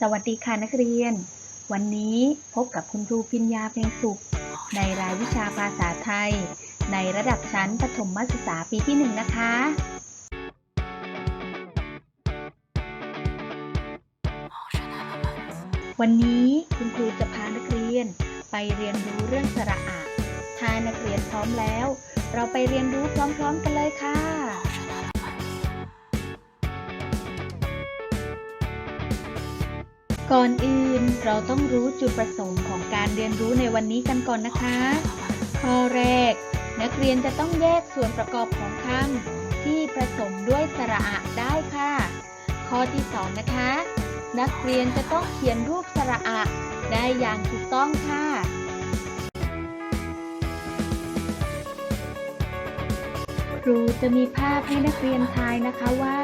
สวัสดีค่ะนักเรียน วันนี้พบกับคุณครูพิญญาเพียงสุข ในรายวิชาภาษาไทย ในระดับชั้นประถมศึกษาปีที่หนึ่งนะคะ วันนี้คุณครูจะพานักเรียนไปเรียนรู้เรื่องสระอะถ้านักเรียนพร้อมแล้ว เราไปเรียนรู้พร้อมๆกันเลยค่ะ ก่อนอื่นเราต้องรู้จุดประสงค์ของการเรียนรู้ในวันนี้กันก่อนนะคะ ข้อแรก นักเรียนจะต้องแยกส่วนประกอบของคำที่ผสมด้วยสระอะได้ค่ะ ข้อที่สองนะคะ นักเรียนจะต้องเขียนรูปสระอะได้อย่างถูกต้องค่ะครูจะมีภาพให้นักเรียนทายนะคะว่า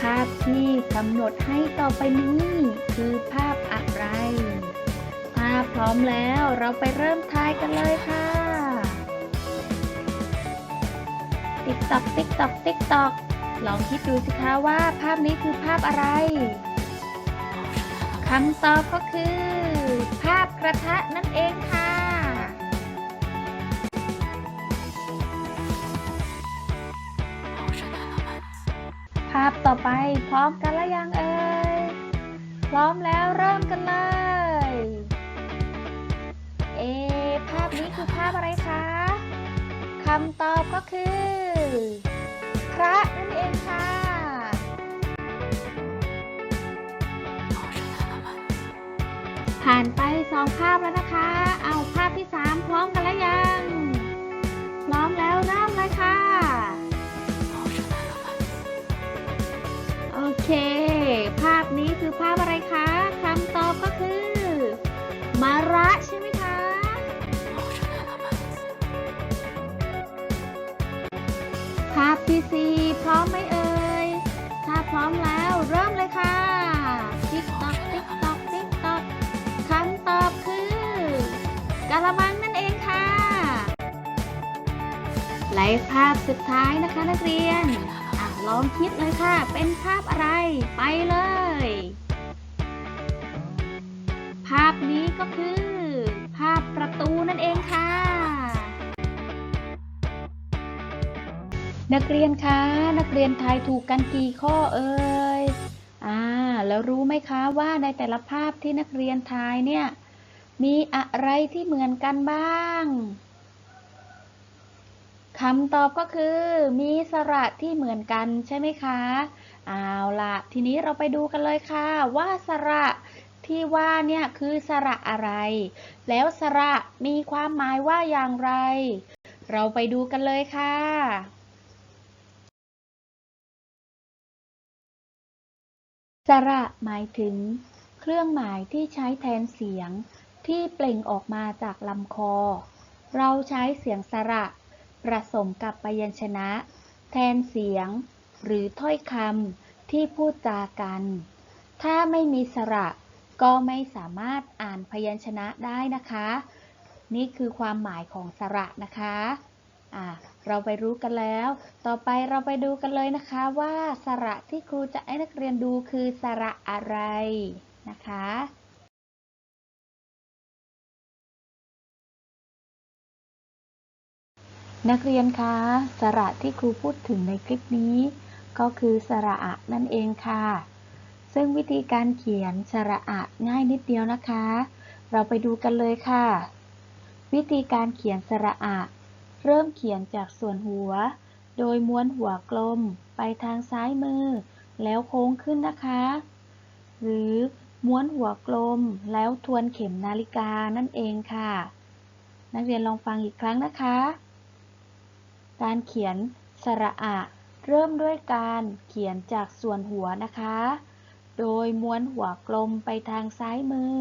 ภาพที่กำหนดให้ต่อไปนี้คือภาพอะไร ถ้าพร้อมแล้วเราไปเริ่มทายกันเลยค่ะ ติ๊กตอกติ๊กตอกติ๊กตอกลองคิดดูสิคะว่าภาพนี้คือภาพอะไรคำตอบก็คือ ภาพกระทะนั่นเองค่ะาพต่อไปพร้อมกันแล้วยังเอ่ย พร้อมแล้วเริ่มกันเลย เอะภาพนี้คือภาพอะไรคะคำตอบก็คือ พระนั่นเองค่ะ ผ่านไปสองภาพแล้วนะคะ เอาภาพที่สามพร้อมกันแล้วยัง พร้อมแล้วเริ่มเลยค่ะ เค ภาพนี้คือภาพอะไรคะคำตอบก็คือมาระใช่ไหมคะ ภาพที่สี่พร้อมไหมเอ่ย ถ้าพร้อมแล้วเริ่มเลยค่ะ ติ๊กตอกติ๊กตอกติ๊กตอกคำตอบคือกะละมังนั่นเองค่ะและภาพสุดท้ายนะคะนักเรียน ลองคิดเลยค่ะ เป็นภาพอะไร ไปเลย ภาพนี้ก็คือ ภาพประตูนั่นเองค่ะ นักเรียนคะ นักเรียนทายถูกกันกี่ข้อเอ่ย อ่า แล้วรู้ไหมคะว่าในแต่ละภาพที่นักเรียนทายเนี่ย มีอะไรที่เหมือนกันบ้าง คำตอบก็คือ มีสระที่เหมือนกันใช่ไหมคะ เอาละทีนี้เราไปดูกันเลยค่ะ ว่าสระที่ว่าเนี่ยคือสระอะไร แล้วสระมีความหมายว่าอย่างไร เราไปดูกันเลยค่ะสระหมายถึง เครื่องหมายที่ใช้แทนเสียงที่เปล่งออกมาจากลำคอ เราใช้เสียงสระ ผสมกับพยัญชนะ แทนเสียง หรือถ้อยคำที่พูดจากัน ถ้าไม่มีสระก็ไม่สามารถอ่านพยัญชนะได้นะคะ นี่คือความหมายของสระนะคะอ่าเราไปรู้กันแล้ว ต่อไปเราไปดูกันเลยนะคะว่าสระที่ครูจะให้นักเรียนดูคือสระอะไรนะคะ นักเรียนคะ สระที่ครูพูดถึงในคลิปนี้ ก็คือสระอะนั่นเองค่ะ ซึ่งวิธีการเขียนสระอะง่ายนิดเดียวนะคะ เราไปดูกันเลยค่ะ วิธีการเขียนสระอะเริ่มเขียนจากส่วนหัว โดยม้วนหัวกลมไปทางซ้ายมือ แล้วโค้งขึ้นนะคะ หรือม้วนหัวกลมแล้วทวนเข็มนาฬิกานั่นเองค่ะ นักเรียนลองฟังอีกครั้งนะคะ การเขียนสระอะ เริ่มด้วยการเขียนจากส่วนหัวนะคะ โดยม้วนหัวกลมไปทางซ้ายมือ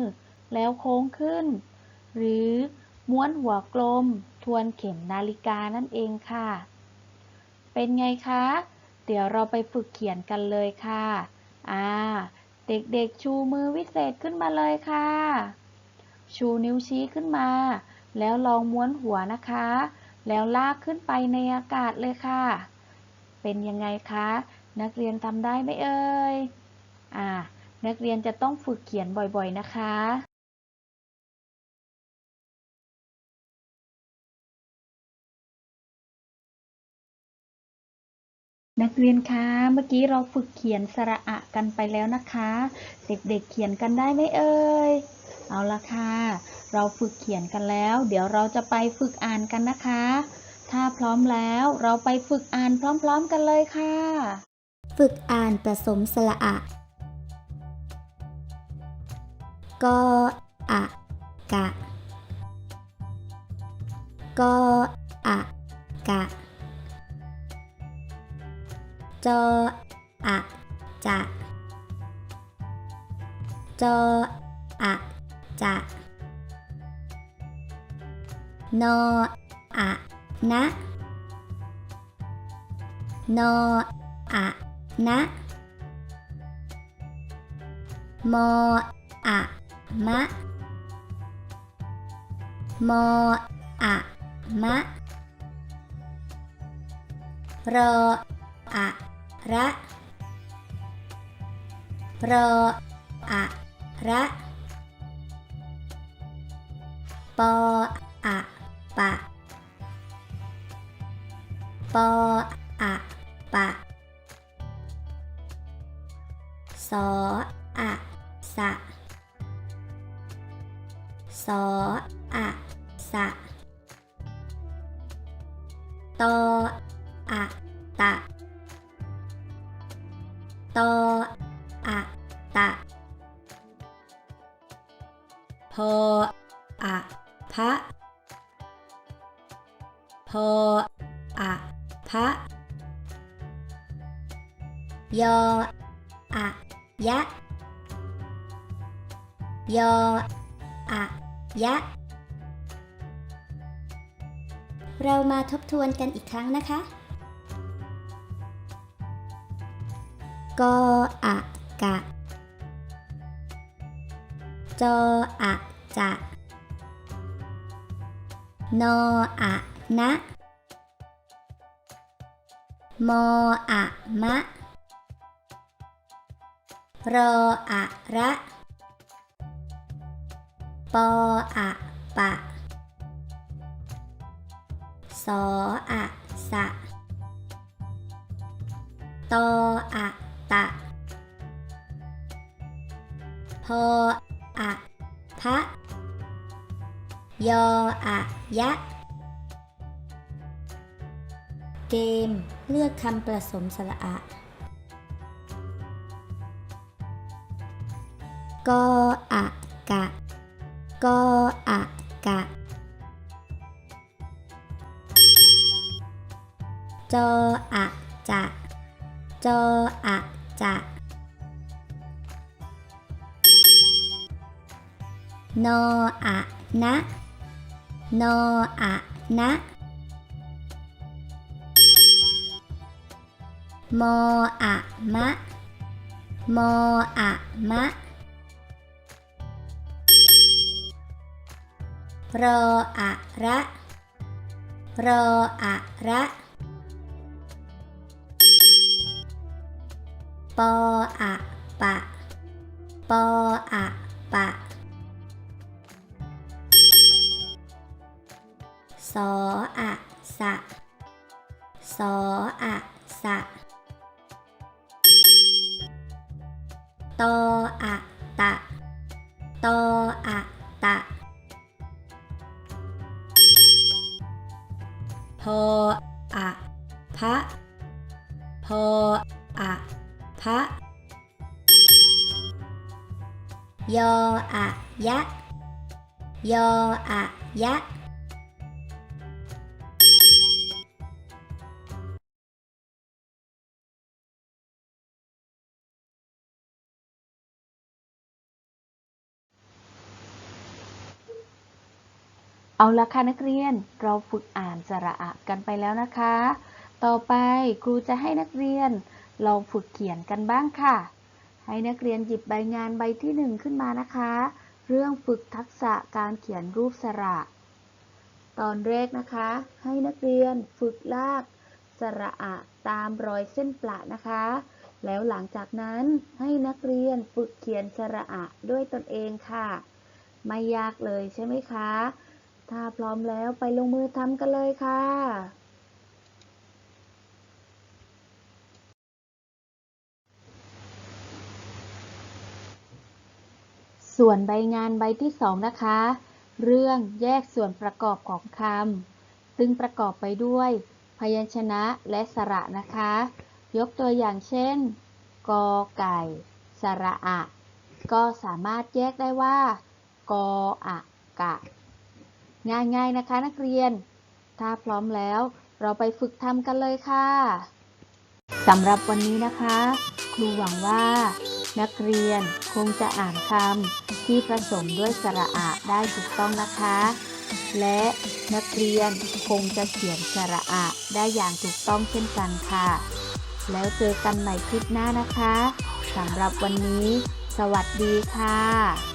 แล้วโค้งขึ้น หรือม้วนหัวกลมทวนเข็มนาฬิกานั่นเองค่ะ เป็นไงคะ เดี๋ยวเราไปฝึกเขียนกันเลยค่ะ อ่า เด็กๆชูมือวิเศษขึ้นมาเลยค่ะ ชูนิ้วชี้ขึ้นมา แล้วลองม้วนหัวนะคะ แล้วลากขึ้นไปในอากาศเลยค่ะ เป็นยังไงคะ นักเรียนทำได้ไหมเอ่ย อ่า นักเรียนจะต้องฝึกเขียนบ่อยๆนะคะนักเรียนคะ เมื่อกี้เราฝึกเขียนสระอะกันไปแล้วนะคะ เด็กๆเขียนกันได้ไหมเอ่ย เอาละค่ะ เราฝึกเขียนกันแล้ว เดี๋ยวเราจะไปฝึกอ่านกันนะคะ ถ้าพร้อมแล้วเราไปฝึกอ่านพร้อมๆกันเลยค่ะ ฝึกอ่านผสมสระอะกออะกะกออะกะจออะจะจออะจะ นออะนะนออะนะมออะมะมออะมะรออะระรออะระปออะ ปะ ปออะปะ สออะสะ สออะสะตอ ยออะยะ ยออะยะ เรามาทบทวนกันอีกครั้งนะคะ กออะกะ จออะจะนออะนะ มออะมะ รออะระ ปออะปะ สออะสะ ตออะตะ พออะพะ ยออะยะ เกมเลือกคำผสมสระอะ กออะกะกออะกะจออะจะจออะจะนออะนะนออะนะมออะมะมออะมะ รออะระรออะระปออะปะปออะปะสออะสะสออะสะตออะตะตออะตะ พออะพะพออะพะยออะยะ ยออะยะ เอาละค่ะนักเรียนเราฝึกอ่านสระอะกันไปแล้วนะคะ ต่อไปครูจะให้นักเรียนลองฝึกเขียนกันบ้างค่ะ ให้นักเรียนหยิบใบงานใบที่หนึ่งขึ้นมานะคะ เรื่องฝึกทักษะการเขียนรูปสระ ตอนแรกนะคะ ให้นักเรียนฝึกลากสระอะตามรอยเส้นประนะคะ แล้วหลังจากนั้นให้นักเรียนฝึกเขียนสระอะด้วยตนเองค่ะ ไม่ยากเลยใช่ไหมคะ ถ้าพร้อมแล้วไปลงมือทำกันเลยค่ะส่วนใบงานใบที่สองนะคะ เรื่องแยกส่วนประกอบของคำซึ่งประกอบไปด้วย พยัญชนะและสระนะคะ ยกตัวอย่างเช่น กอไก่ สระอะ ก็สามารถแยกได้ว่า กออะกะ ง่ายๆนะคะนักเรียน ถ้าพร้อมแล้วเราไปฝึกทำกันเลยค่ะสำหรับวันนี้นะคะ ครูหวังว่า นักเรียนคงจะอ่านคำที่ผสมด้วยสระอะได้ถูกต้องนะคะ และนักเรียนคงจะเขียนสระอะได้อย่างถูกต้องเช่นกันค่ะ แล้วเจอกันใหม่คลิปหน้านะคะสำหรับวันนี้ สวัสดีค่ะ